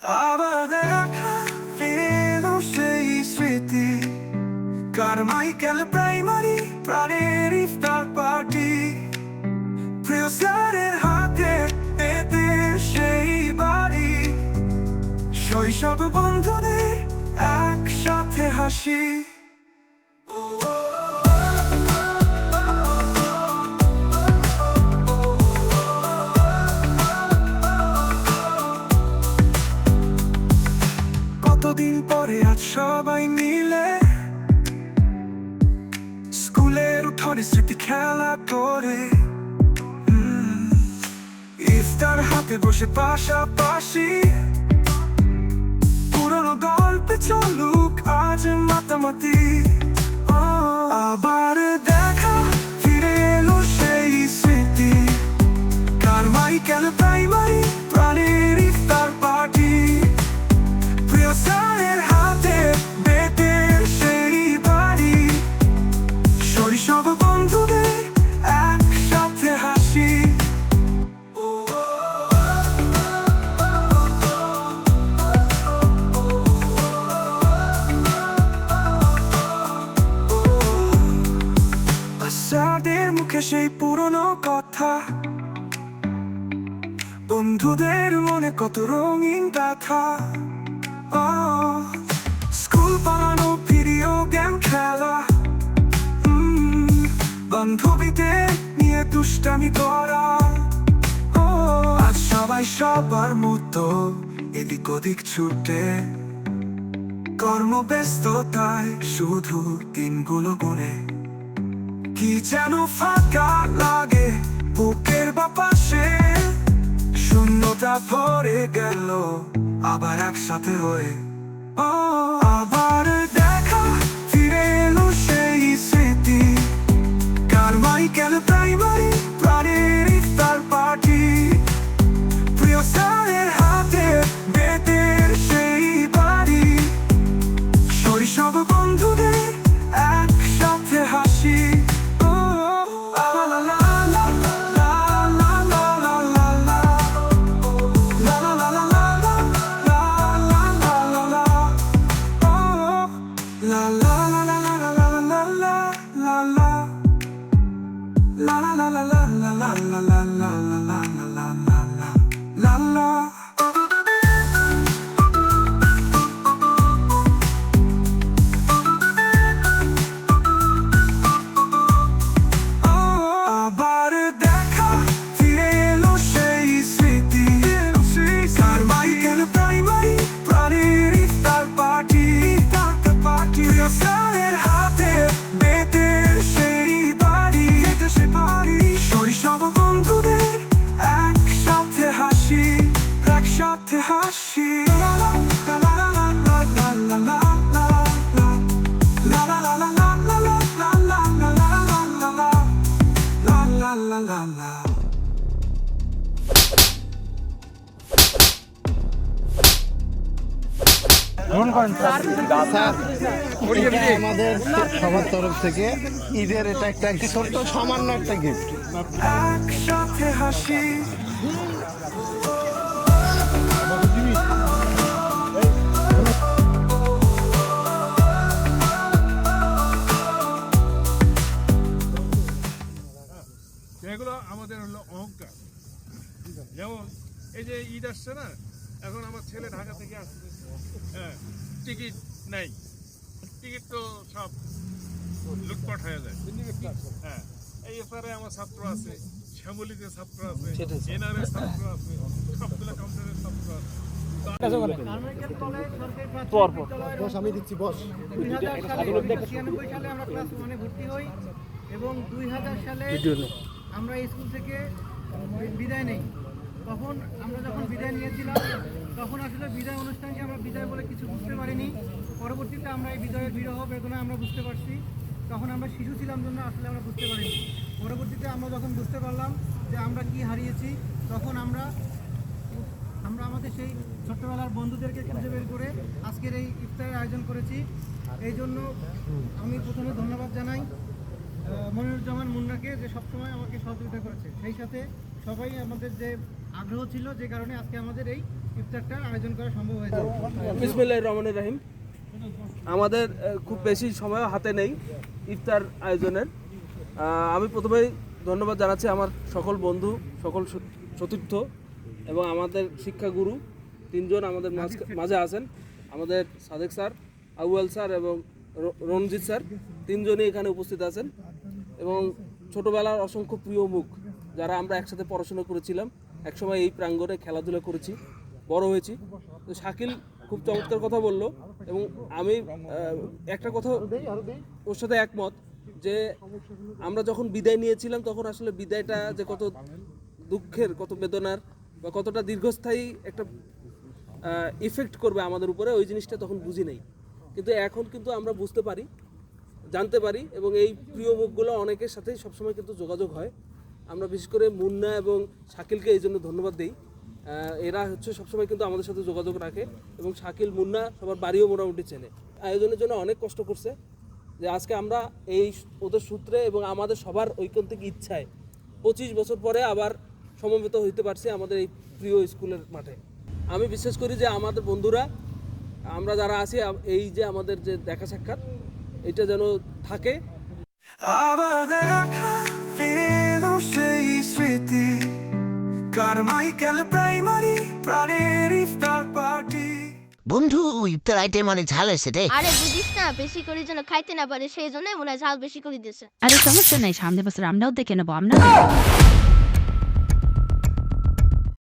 আবার দেখা এলো সেই স্মৃতি কারমাইকেল প্রাইমারি প্রাণের ইফতার পার্টি প্রিয় স্যারের হাতে এতে সেই বাড়ি শৈশব বন্ধুদের একসাথে হাসি উঠোনে স্মৃতি খেলা করে ইফতার হাতে বসে পাশাপাশি পুরনো গল্পে চলুক আজ মাতামাতি আবার দেখা ফিরে এলো সেই স্মৃতি কারমাইকেল প্রাইমারি বন্ধুদের মনে কত রঙিন আহ, স্কুল পালানো ভিডিও গেম খেলা। বান্ধবীদের নিয়ে দুষ্টামি করা। আজ সবাই সবার মতো এদিক ওদিক ছুটে। কর্মব্যস্ততায় শুধু দিনগুলো গুনে। কি যেন ফাঁকা লাগে শূন্যতা ভরে গেল, আবার একসাথে হয়ে। ও, আবার দেখা, ফিরে এলো সেই স্মৃতি। কারমাইকেল প্রাইমারি, প্রাণের ইফতার পার্টি। প্রিয় স্যারের হাতে বেতের সেই বাড়ি। শৈশব বন্ধুদের la la la আমাদের সবার তরফ থেকে ঈদের এটা একটা ছোট্ট সামান্য একটা গিফট একসাথে হাসি এই যে ঈদ আসছে না এখন আমার ছেলে ঢাকা থেকে আসছে। হ্যাঁ টিকিট নাই। টিকিট তো সব লুটপাট হয়ে যায়। হ্যাঁ এই এপারে আমার ছাত্র আছে শ্যামলিতে ছাত্র আছে এনআরের ছাত্র আছে সবগুলো কাউন্টারের ছাত্র আছে। বস আমি দিচ্ছি বস। সালে ছিয়ানব্বই সালে আমরা ক্লাস ওয়ানে ভর্তি হই এবং দুই হাজার সালে আমরা স্কুল থেকে বিদায় নেই। তখন আমরা যখন বিদায় নিয়েছিলাম, তখন আসলে বিদায় অনুষ্ঠানকে আমরা বিদায় বলে কিছু বুঝতে পারিনি। পরবর্তীতে আমরা এই বিদায়ের বিরহ বেদনা আমরা বুঝতে পারছি। তখন আমরা শিশু ছিলাম জন্য আসলে আমরা বুঝতে পারিনি। পরবর্তীতে আমরা যখন বুঝতে পারলাম যে আমরা কি হারিয়েছি, তখন আমরা আমরা আমাদের সেই ছোট্টবেলার বন্ধুদেরকে খুঁজে বের করে আজকের এই ইফতারের আয়োজন করেছি। এই জন্য আমি প্রথমে ধন্যবাদ জানাই মনিরুজ্জামান মুন্নাকে যে সবসময় আমাকে সহযোগিতা করেছে। সেই সাথে সবাই আমাদের যে আগ্রহ ছিল যে কারণে আজকে আমাদের এই ইফতারটা আয়োজন করা সম্ভব হয়েছে। বিসমিল্লাহ রহমানের রাহিম। আমাদের খুব বেশি সময় হাতে নেই ইফতার আয়োজনের। আমি প্রথমেই ধন্যবাদ জানাচ্ছি আমার সকল বন্ধু সকল সতীর্থ এবং আমাদের শিক্ষাগুরু তিনজন আমাদের মাঝ- আছেন। আমাদের সাদেক স্যার আউয়াল স্যার এবং রণজিৎ স্যার তিনজনই এখানে উপস্থিত আছেন। এবং ছোটবেলার অসংখ্য প্রিয় মুখ। যারা আমরা একসাথে পড়াশোনা করেছিলাম, একসময় এই প্রাঙ্গণে খেলাধুলা করেছি, বড় হয়েছি। তো শাকিল খুব চমৎকার কথা বলল এবং আমি একটা কথা ওর সাথে একমত যে আমরা যখন বিদায় নিয়েছিলাম, তখন আসলে বিদায়টা যে কত দুঃখের, কত বেদনার বা কতটা দীর্ঘস্থায়ী একটা ইফেক্ট করবে আমাদের উপরে, ওই জিনিসটা তখন বুঝি নাই। কিন্তু এখন কিন্তু আমরা বুঝতে পারি, জানতে পারি এবং এই প্রিয় মুখগুলো অনেকের সাথেই সবসময় কিন্তু যোগাযোগ হয়। আমরা বিশেষ করে মুন্না এবং শাকিলকে এই জন্য ধন্যবাদ দিই। এরা হচ্ছে সবসময় কিন্তু আমাদের সাথে যোগাযোগ রাখে এবং শাকিল, মুন্না সবার বাড়িও মোটামুটি চেনে। আয়োজনের জন্য অনেক কষ্ট করছে যে আজকে আমরা এই ওদের সূত্রে এবং আমাদের সবার ঐকান্তিক ইচ্ছায় পঁচিশ বছর পরে আবার সমবেত হইতে পারছি আমাদের এই প্রিয় স্কুলের মাঠে। আমি বিশ্বাস করি যে আমাদের বন্ধুরা, আমরা যারা আছি এই যে আমাদের যে দেখা সাক্ষাৎ, এটা যেন থাকে। আবার দেখা সেই স্মৃতি কারমাইকেল প্রাইমারি প্রাণের ইফতার পার্টি। বন্ধু ইফতার আইটেম অনেক ঝাল আছে রে। আরে বুঝিস না বেশি করে যেন খাইতে না পারে সেই জন্য মনে হয় ঝাল বেশি করে দিয়েছে। আরে সমস্যা নাই সামনে বছর আমরাও দেখে নেব আমরা